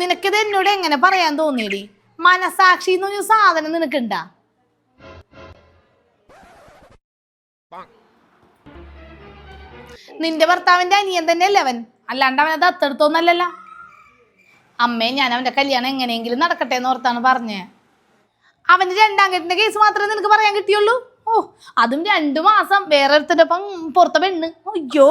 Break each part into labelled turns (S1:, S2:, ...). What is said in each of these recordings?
S1: നിനക്കിത് എന്നോട് എങ്ങനെ പറയാൻ തോന്നിയടി? മനസാക്ഷി എന്ന് പറഞ്ഞ സാധനം നിനക്കുണ്ടാ? നിന്റെ ഭർത്താവിന്റെ അനിയൻ തന്നെയല്ലേ അവൻ? അല്ലാണ്ട് അവൻ അത് ദത്തെടുത്തോന്നല്ലല്ലോ അമ്മേ ഞാൻ അവന്റെ കല്യാണം എങ്ങനെയെങ്കിലും നടക്കട്ടെ എന്ന് ഓർത്താണ് പറഞ്ഞേ. അവന്റെ രണ്ടാം കെട്ടിന്റെ കേസ് മാത്രമേ നിനക്ക് പറയാൻ കിട്ടിയുള്ളൂ? ഓ അതും രണ്ടു മാസം. വേറെ ഒരുത്തന്റെ ഒപ്പം പുറത്തെ പെണ്ണ്. അയ്യോ.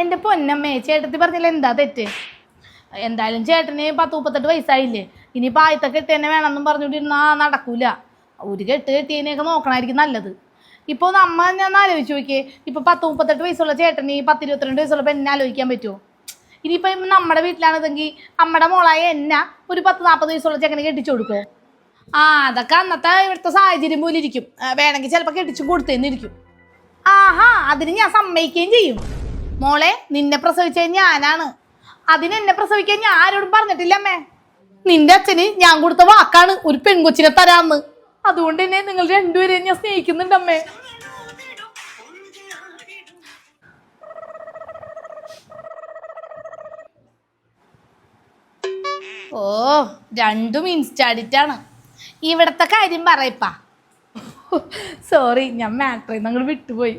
S1: എന്റെ പൊന്നമ്മേ ചേട്ടത്തി പറഞ്ഞില്ല എന്താ തെറ്റ്? എന്തായാലും ചേട്ടന് പത്ത് മുപ്പത്തെട്ട് വയസ്സായില്ലേ. ഇനി ആദ്യത്തെ കെട്ടി തന്നെ വേണമെന്നും പറഞ്ഞുകൊണ്ടിരുന്നാ നടക്കൂല. ഒരു കെട്ട് കെട്ടിയതിനെയൊക്കെ നോക്കണമായിരിക്കും നല്ലത്. ഇപ്പോൾ നമ്മ ഞാൻ ആലോചിച്ച് നോക്കിയേ. ഇപ്പൊ പത്ത് മുപ്പത്തെട്ട് വയസ്സുള്ള ചേട്ടന് പത്ത് ഇരുപത്തിരണ്ട് വയസ്സുള്ള പെണ്ണിനെ ആലോചിക്കാൻ പറ്റുമോ ഇനിയിപ്പം നമ്മുടെ വീട്ടിലാണെങ്കിൽ നമ്മുടെ മോളായ എന്നെ ഒരു പത്ത് നാൽപ്പത് വയസ്സുള്ള ചെക്കനെ കെട്ടിച്ചു കൊടുക്കുമോ ആ അതൊക്കെ അന്നത്തെ ഇവിടുത്തെ സാഹചര്യം പോലെ ഇരിക്കും. വേണമെങ്കിൽ ചിലപ്പോൾ കെട്ടിച്ചു കൊടുത്തേന്നിരിക്കും ആഹാ അതിന് ഞാൻ സമ്മതിക്കുകയും ചെയ്യും. മോളെ നിന്നെ പ്രസവിച്ചത് ഞാനാണ്. അതിന് എന്നെ പ്രസവിക്കാൻ ഞാൻ ആരോടും പറഞ്ഞിട്ടില്ല അമ്മേ നിന്റെ അച്ഛന് ഞാൻ കൊടുത്ത വാക്കാണ് ഒരു പെൺകൊച്ചിനെ തരാന്ന്. അതുകൊണ്ട് തന്നെ നിങ്ങൾ രണ്ടുപേരെയും ഞാൻ സ്നേഹിക്കുന്നുണ്ട് അമ്മേ ഓ രണ്ടും ഇൻസ്റ്റാഡിറ്റാണ് ഇവിടത്തെ കാര്യം പറയപ്പാ. സോറി ഞാൻ മാട്രിന്ന് അങ്ങോട്ട് വിട്ടുപോയി.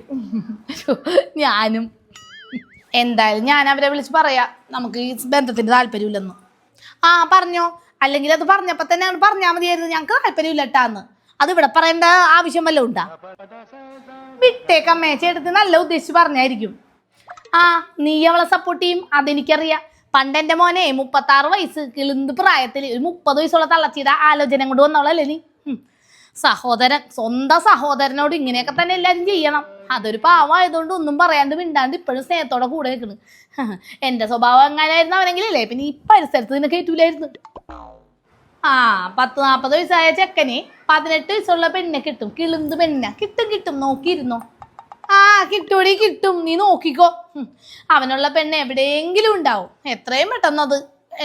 S1: ഞാനും എന്തായാലും ഞാൻ അവരെ വിളിച്ച് പറയാ നമുക്ക് ഈ ബന്ധത്തിന് താല്പര്യമില്ലെന്ന്. ആ പറഞ്ഞോ. അല്ലെങ്കിൽ അത് പറഞ്ഞപ്പോൾ തന്നെ അങ്ങട് പറഞ്ഞാൽ മതിയായിരുന്നു. ഞങ്ങൾക്ക് താല്പര്യമില്ല കേട്ടാന്ന് അത് ഇവിടെ പറയേണ്ട ആവശ്യം വല്ലതും ഉണ്ടാ? വിട്ടേക്കമ്മേ എടുത്ത് നല്ല ഉദ്ദേശിച്ച് പറഞ്ഞായിരിക്കും. ആ നീ അവളെ സപ്പോർട്ട് ചെയ്യും അതെനിക്കറിയാം. പണ്ട് എന്റെ മോനെ മുപ്പത്താറ് വയസ്സ് കിളിന്ത് പ്രായത്തിൽ ഒരു മുപ്പത് വയസ്സുള്ള തള്ളച്ചീത ആലോചന കൊണ്ട് വന്നവളല്ലേ നീ. സഹോദരൻ സ്വന്തം സഹോദരനോട് ഇങ്ങനെയൊക്കെ തന്നെ എല്ലാവരും ചെയ്യണം. അതൊരു പാവമായതുകൊണ്ട് ഒന്നും പറയാണ്ട് മിണ്ടാണ്ട് ഇപ്പോഴും സ്നേഹത്തോടെ കൂടെ നിൽക്കുന്നു. എന്റെ സ്വഭാവം എങ്ങനെയായിരുന്നു അവനെങ്കിലല്ലേ? പിന്നെ ഈ പരിസരത്ത് നിന്നെ കയറ്റൂലായിരുന്നു. ആ പത്ത് നാൽപ്പത് വയസ്സായ ചെക്കന് പതിനെട്ട് വയസ്സുള്ള പെണ്ണെ കിട്ടും. കിളുന്ത് പെണ്ണ കിട്ടും കിട്ടും. നോക്കിയിരുന്നോ? ആ കിട്ടൂടി കിട്ടും. നീ നോക്കിക്കോ. അവനുള്ള പെണ്ണ് എവിടെയെങ്കിലും ഉണ്ടാവും. എത്രയും പെട്ടെന്ന് അത്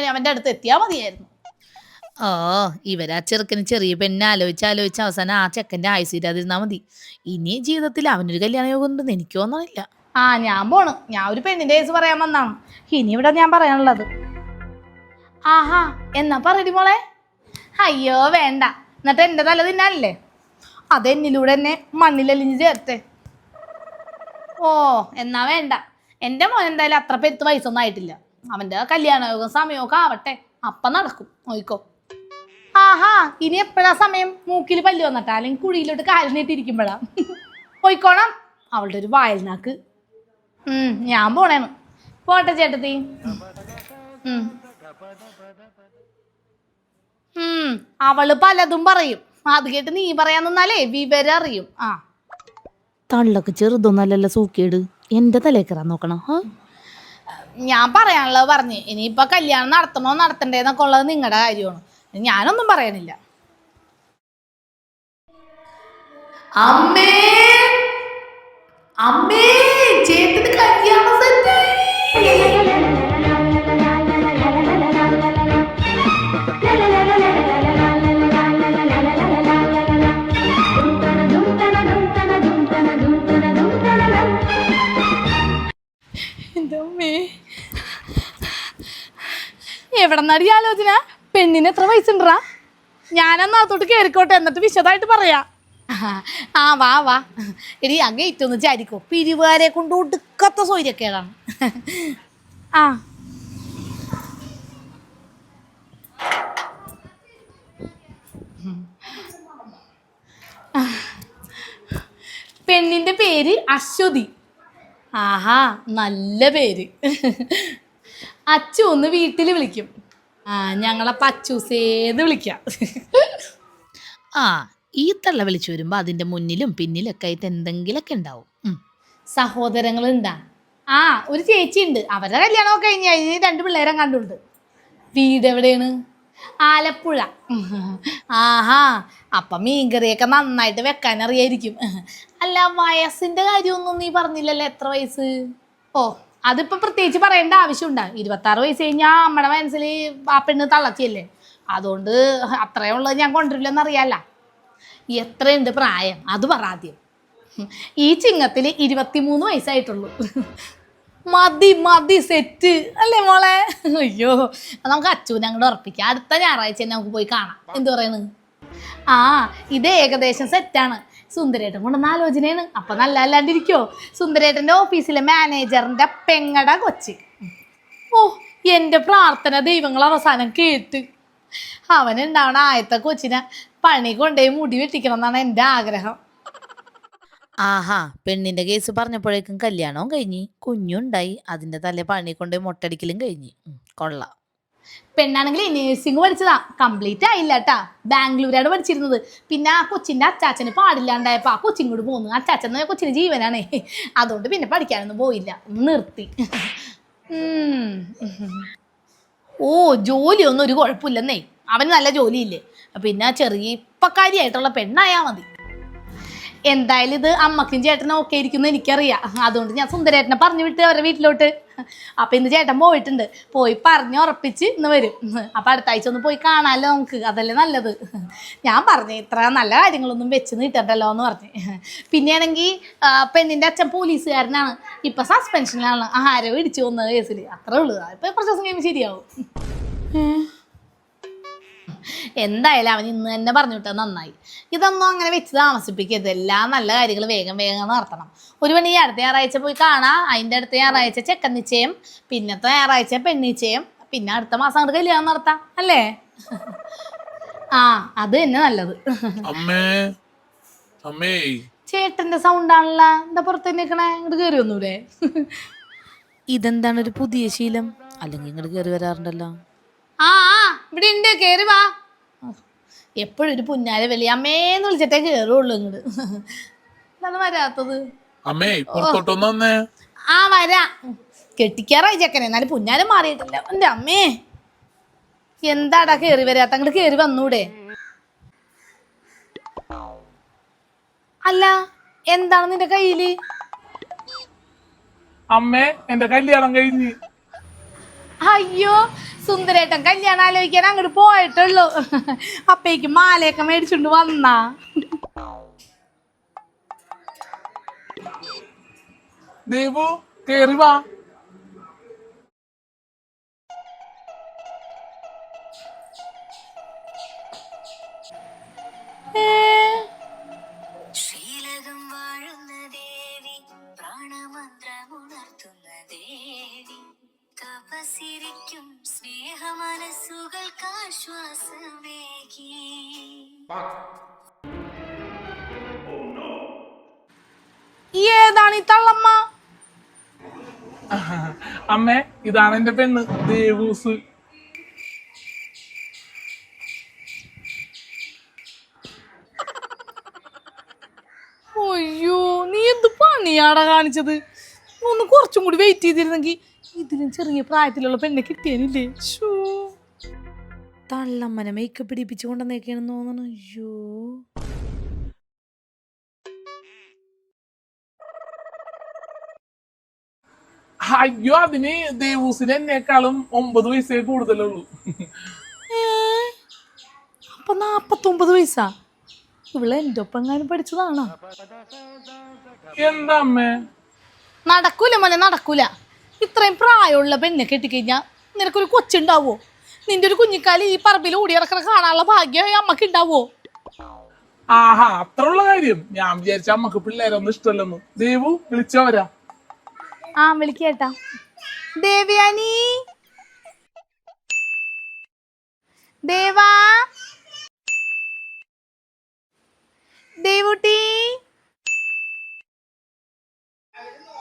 S1: അവന്റെ അടുത്ത് എത്തിയാൽ മതിയായിരുന്നു.
S2: ഓ ഇവരാ ചെറുക്കന് ചെറിയ പെണ്ണെ ആലോചിച്ച് ആലോചിച്ച് അവസാനം ആ ചെക്കന്റെ ആയുസ് തീരാതിരുന്നാ മതി. ഇനി ജീവിതത്തിൽ അവനൊരു കല്യാണ യോഗം ഉണ്ടെന്ന് എനിക്ക് തോന്നണില്ല.
S1: ആ ഞാൻ പോണു. ഞാൻ ഒരു പെണ്ണിന്റെ കേസ് പറയാൻ വന്നാണ്. ഇനി ഇവിടെ ഞാൻ പറയാനുള്ളത്. ആഹാ എന്നാ പറയടി മോളെ. അയ്യോ വേണ്ട. എന്നിട്ട് എന്റെ തല തിന്നാനല്ലേ? അതെന്നിലൂടെ എന്നെ മണ്ണിലലിഞ്ഞ് ചേർത്തെ? ഓ എന്നാ വേണ്ട. എന്റെ മോൻ എന്തായാലും അത്ര പെരുത്ത് വയസ്സൊന്നും ആയിട്ടില്ല. അവന്റെ കല്യാണയോഗം സമയമൊക്കെ ആവട്ടെ. അപ്പം നടക്കും. നോയിക്കോ. ആഹാ ഇനി എപ്പോഴാ സമയം? മൂക്കിൽ പല്ല് വന്നിട്ടാ? അല്ലെങ്കിൽ കുഴിയിലോട്ട് കാലിൽ നീട്ടിയിരിക്കുമ്പോഴാ പോയിക്കോണം. അവളുടെ ഒരു വായൽനാക്ക്. ഉം, ഞാൻ പോണേന്ന് പോട്ടെ ചേട്ടത്തി. അവൾ പലതും പറയും. അത് കേട്ട് നീ പറയാൻ നിന്നാലേ വിവരം അറിയും. ആ.
S2: തള്ളക്ക് ചെറുതൊന്നല്ലല്ലോ സൂക്കേട്. എന്റെ തലേക്കറാ നോക്കണം
S1: ഞാൻ പറയാനുള്ളത് പറഞ്ഞ് ഇനിയിപ്പൊ കല്യാണം നടത്തണോ നടത്തണ്ടേന്നൊക്കെ ഉള്ളത് നിങ്ങളുടെ കാര്യമാണ്. ഞാനൊന്നും പറയാനില്ല അമ്മേ അമ്മേ ചേട്ടന് കല്യാണം എവിടെ പെണ്ണിന് എത്ര വയസ്സുണ്ടാ? ഞാനെന്നാ അകത്തോട്ട് കയറിക്കോട്ടെ എന്നിട്ട് വിശദമായിട്ട് പറയാ. ആ വാ വാ. എടി ആ ഗേറ്റ് ഒന്ന് ചാരിക്കോ. പിരിവാരെ കൊണ്ട് ഒടുക്കത്ത സൗര്യക്കേടാണ് ആ. പെണ്ണിന്റെ പേര് അശ്വതി. ആഹാ നല്ല പേര്. അച്ചു ഒന്ന് വീട്ടിൽ വിളിക്കും. ഞങ്ങളെ പച്ചൂസേന്ന് വിളിക്കാം.
S2: ആ ഈ തള്ള വിളിച്ചു വരുമ്പോ അതിന്റെ മുന്നിലും പിന്നിലൊക്കെ ആയിട്ട് എന്തെങ്കിലുമൊക്കെ ഉണ്ടാവും. സഹോദരങ്ങൾ
S1: ഉണ്ടാ ആ ഒരു ചേച്ചി ഉണ്ട് അവരുടെ കല്യാണമൊക്കെ കഴിഞ്ഞ് കഴിഞ്ഞ് രണ്ട് പിള്ളേരെ കണ്ടുണ്ട് വീട് എവിടെയാണ്? ആലപ്പുഴ. ആഹാ അപ്പൊ മീൻകറിയൊക്കെ നന്നായിട്ട് വെക്കാൻ അറിയായിരിക്കും അല്ല വയസ്സിന്റെ കാര്യമൊന്നും നീ പറഞ്ഞില്ലല്ലോ എത്ര വയസ്സ്? ഓ അതിപ്പോ പ്രത്യേകിച്ച് പറയേണ്ട ആവശ്യമുണ്ടാ. ഇരുപത്താറ് വയസ്സ് കഴിഞ്ഞാൽ നമ്മുടെ മനസ്സിൽ ആ പെണ്ണ് തള്ളത്തിയല്ലേ അതുകൊണ്ട് അത്രയും ഉള്ളത് ഞാൻ കൊണ്ടുവരില്ലെന്ന് അറിയാല്ല. എത്രയുണ്ട് പ്രായം? അത് പറ ആദ്യം. ഈ ചിങ്ങത്തിൽ ഇരുപത്തിമൂന്ന് വയസ്സായിട്ടുള്ളൂ. മതി മതി സെറ്റ് അല്ലേ മോളെ? അയ്യോ നമുക്ക് അച്ചു അങ്ങോട്ട് ഉറപ്പിക്കാം. അടുത്ത ഞായറാഴ്ച തന്നെ നമുക്ക് പോയി കാണാം. എന്ത് പറയുന്നത് ആ ഇത് ഏകദേശം സെറ്റാണ് സുന്ദരേട്ടൻ കൊണ്ടുവന്ന ആലോചനയാണ്. അപ്പൊ നല്ല അല്ലാണ്ടിരിക്കോ സുന്ദരേട്ടന്റെ ഓഫീസിലെ മാനേജറിന്റെ പെങ്ങട കൊച്ച്. ഓ എന്റെ പ്രാർത്ഥന ദൈവങ്ങൾ അവസാനം കേട്ട്. അവനുണ്ടാവണ ആയത്തെ കൊച്ചിനെ പണി കൊണ്ടുപോയി മുടി വെട്ടിക്കണം എന്നാണ് എന്റെ ആഗ്രഹം.
S2: ആഹാ പെണ്ണിന്റെ കേസ് പറഞ്ഞപ്പോഴേക്കും കല്യാണവും കഴിഞ്ഞ്. കുഞ്ഞുണ്ടായി അതിന്റെ തലേ പണി കൊണ്ടുപോയി മുട്ടടിക്കലും കഴിഞ്ഞ്. കൊള്ളാം.
S1: പെണ്ണാണെങ്കിൽ നേഴ്സിംഗ് പഠിച്ചതാ. കംപ്ലീറ്റ് ആയില്ല കേട്ടാ ബാംഗ്ലൂരാണ് പഠിച്ചിരുന്നത്. പിന്നെ ആ കൊച്ചിന്റെ അച്ചാച്ചന് പാടില്ലാണ്ടായപ്പോ ആ കൊച്ചിൻ കൂടി പോകുന്നു അച്ചാച്ചൻ കൊച്ചിന് ജീവനാണേ. അതുകൊണ്ട് പിന്നെ പഠിക്കാനൊന്നും പോയില്ല. നിർത്തി. ഓ ജോലിയൊന്നും ഒരു കുഴപ്പമില്ലെന്നേ. അവന് നല്ല ജോലിയില്ലേ. പിന്നെ ചെറിയ ഇപ്പക്കാരിയായിട്ടുള്ള പെണ്ണായാ മതി. എന്തായാലും ഇത് അമ്മക്കും ചേട്ടനും ഒക്കെ ഇരിക്കുന്നു എനിക്കറിയാം. അതുകൊണ്ട് ഞാൻ സുന്ദരേട്ടനെ പറഞ്ഞു വിട്ട് അവരുടെ വീട്ടിലോട്ട്. അപ്പൊ ഇന്ന് ചേട്ടൻ പോയിട്ടുണ്ട്. പോയി പറഞ്ഞ് ഉറപ്പിച്ച് ഇന്ന് വരും. അപ്പൊ അടുത്ത ആഴ്ച ഒന്ന് പോയി കാണാമല്ലോ നമുക്ക്. അതല്ലേ നല്ലത്. ഞാൻ പറഞ്ഞു ഇത്ര നല്ല കാര്യങ്ങളൊന്നും വെച്ച് നീട്ടണ്ടല്ലോ എന്ന് പറഞ്ഞു. പിന്നെയാണെങ്കിൽ പെണ്ണിന്റെ അച്ഛൻ പോലീസുകാരനാണ്. ഇപ്പൊ സസ്പെൻഷനിലാണ് ആരോ ഇടിച്ചു കൊന്ന കേസിൽ അത്രേ ഉള്ളൂ. ഇപ്പൊ കുറച്ച് ദിവസം കഴിയുമ്പോൾ ശരിയാവും. എന്തായാലും അവൻ ഇന്ന് തന്നെ പറഞ്ഞു വിട്ടാൽ നന്നായി. ഇതൊന്നും അങ്ങനെ വെച്ച് താമസിപ്പിക്കരുത്. എല്ലാ നല്ല കാര്യങ്ങൾ വേഗം വേഗം നടത്തണം. ഒരു പണി ഈ അടുത്ത ഞായറാഴ്ച പോയി കാണാം. അതിന്റെ അടുത്ത ഞായറാഴ്ച ചെക്കൻ നിശ്ചയം പിന്നത്തെ ഞായറാഴ്ച പെണ്ണിച്ചയം പിന്നെ അടുത്ത മാസം അങ്ങോട്ട് കല്യാണം നടത്താം അല്ലേ? ആ അത് തന്നെ നല്ലത്.
S3: അമ്മേ അമ്മേ.
S1: ചേട്ടന്റെ സൗണ്ട് ആണല്ലോ. എന്താ പുറത്ത് നിൽക്കണേ ഇങ്ങോട്ട് കയറി ഒന്നൂടെ
S2: ഇതെന്താണ് ഒരു പുതിയ ശീലം? അല്ലെങ്കിൽ ഇങ്ങോട്ട് കയറി വരാറുണ്ടല്ലോ?
S1: ആ ഇവിടെ ഉണ്ട് കേറി വാ. എപ്പോഴും ഒരു പുന്നാര വലിയ അമ്മേന്ന് വിളിച്ചിട്ടേ കയറുള്ളൂ ഇങ്ങോട്ട് എന്താണ് വരാത്തത്.
S3: അമ്മേ പുറത്തോട്ടൊന്ന്
S1: ആ വരാ. കെട്ടിക്കാറായി ചെക്കനെ. എന്നാലും പുന്നാര മാറിയിട്ടില്ല. എന്റെ അമ്മേ. എന്താടാ കേറി വരാത്ത? അങ്ങോട്ട് കേറി വന്നൂടെ. അല്ല എന്താണ് നിന്റെ കയ്യിൽ?
S3: അമ്മേ എന്റെ കല്യാണം കഴിഞ്ഞ്.
S1: അയ്യോ സുന്ദരേട്ടൻ കല്യാണം ആലോചിക്കാൻ അങ്ങോട്ട് പോയിട്ടുള്ളൂ. അപ്പേക്ക് മാലയൊക്കെ മേടിച്ചുകൊണ്ട് വന്നാ.
S3: ദേവു കേറി വാ.
S4: തപസിരിക്കും സ്നേഹമനസ്സുകൾക്ക് ആശ്വാസമേകി
S1: ഏതാണ് ഈ തള്ളമ്മ
S3: അമ്മേ ഇതാണ് എന്റെ പെണ്ണ് ദേവൂസ്.
S1: അയ്യോ നീ എന്ത് പണിയാടാ കാണിച്ചത്? ഒന്ന് കുറച്ചും കൂടി വെയിറ്റ് ചെയ്തിരുന്നെങ്കിൽ ഇതിലും ചെറിയ പ്രായത്തിലുള്ള പെണ്ണെ കിട്ടിയാനില്ലേ
S2: തള്ളമ്മനെ മേക്കപ്പ് പിടിപ്പിച്ചു കൊണ്ടുവന്നേക്കാണെന്ന് തോന്നണു. അയ്യോ.
S3: അയ്യോ അതിന് ദേവൂസിന് എന്നെക്കാളും ഒമ്പത് വയസ്സേ കൂടുതലുള്ളൂ?
S1: അപ്പൊ നാപ്പത്തൊമ്പത് വയസ്സാ? ഇവൾ എന്റെ ഒപ്പം എങ്ങാനും പഠിച്ചതാണോ?
S3: എന്താ അമ്മേ?
S1: നടക്കൂല മോനെ നടക്കൂല. ഇത്രയും പ്രായമുള്ള പെണ്ണെ കെട്ടിക്കഴിഞ്ഞാൽ നിനക്കൊരു കൊച്ചുണ്ടാവോ? നിന്റെ ഒരു കുഞ്ഞിക്കാലി ഈ പറമ്പിൽ ഓടി ഇറക്കണ കാണാനുള്ള ഭാഗ്യം അമ്മയ്ക്ക് ഉണ്ടാവോ
S3: ആഹാ അത്ര ഉള്ള കാര്യം. ഞാൻ വിചാരിച്ച അമ്മയ്ക്ക് പിള്ളേരൊന്നും ഇഷ്ടമല്ലെന്ന്. ദേവു വിളിച്ചവരാ
S1: ആ വിളിക്കേട്ടാ. ദേവ്യാനി ദേവാ. ദേവുട്ടി.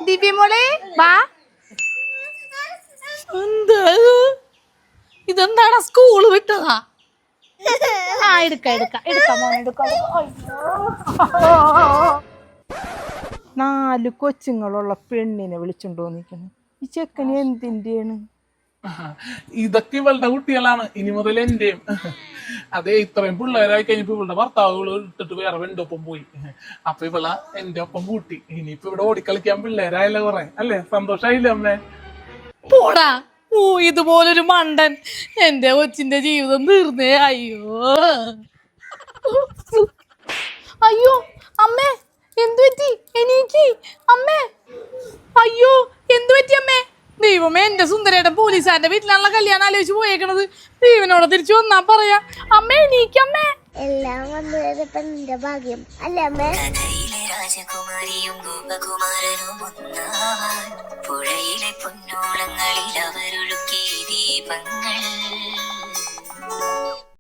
S1: ദിവ്യമോളെ വാ എന്താ ഇത്? ഇതെന്താടാ സ്കൂൾ വിട്ടതാ. ആ എടുക്ക എടുക്ക എടുക്കാം
S5: നാല് കൊച്ചുങ്ങളുള്ള പെണ്ണിനെ വിളിച്ചുണ്ടോ വന്നിരിക്കുന്നു. ഈ ചെക്കന് എന്തിന്റെയാണ്?
S3: ഇതൊക്കെ ഇവളുടെ കുട്ടികളാണ്. ഇനി മുതൽ എന്റെയും. അതെ ഇത്രയും പിള്ളേരായി കഴിഞ്ഞപ്പോ ഇവളുടെ ഭർത്താവുകൾ ഇട്ടിട്ട് വേറെ എന്റെ ഒപ്പം പോയി. അപ്പൊ ഇവള എന്റെ ഒപ്പം കൂട്ടി. ഇനിയിപ്പോ ഇവിടെ ഓടിക്കളിക്കാൻ പിള്ളേരായല്ലോ കൊറേ. അല്ലേ? സന്തോഷായില്ലേ അമ്മേ?
S1: പോടാ. ഓ ഇതുപോലൊരു മണ്ടൻ എന്റെ കൊച്ചിന്റെ ജീവിതം തീർന്നേ. അയ്യോ. അയ്യോ അമ്മേ എന്തു പറ്റി? എനിക്ക് അമ്മേ. അയ്യോ എന്തു പറ്റി അമ്മേ? ദൈവമേ എന്റെ സുന്ദരയുടെ പോലീസുകാരന്റെ വീട്ടിലാണല്ലോ കല്യാണം ആലോചിച്ച് പോയേക്കണത്. ദൈവനോട് തിരിച്ചു വന്നാ പറയാ. അമ്മേ എണീക്കമ്മേ
S6: എല്ലാം വന്നു കയറിയപ്പോ നിന്റെ ഭാഗ്യം. അല്ലേ
S4: രാജകുമാരിയും ഗോപകുമാരനും ഒന്നാ പുഴയിലെ പൊന്നോളങ്ങളിൽ അവരൊഴുക്കി ദീപങ്ങൾ.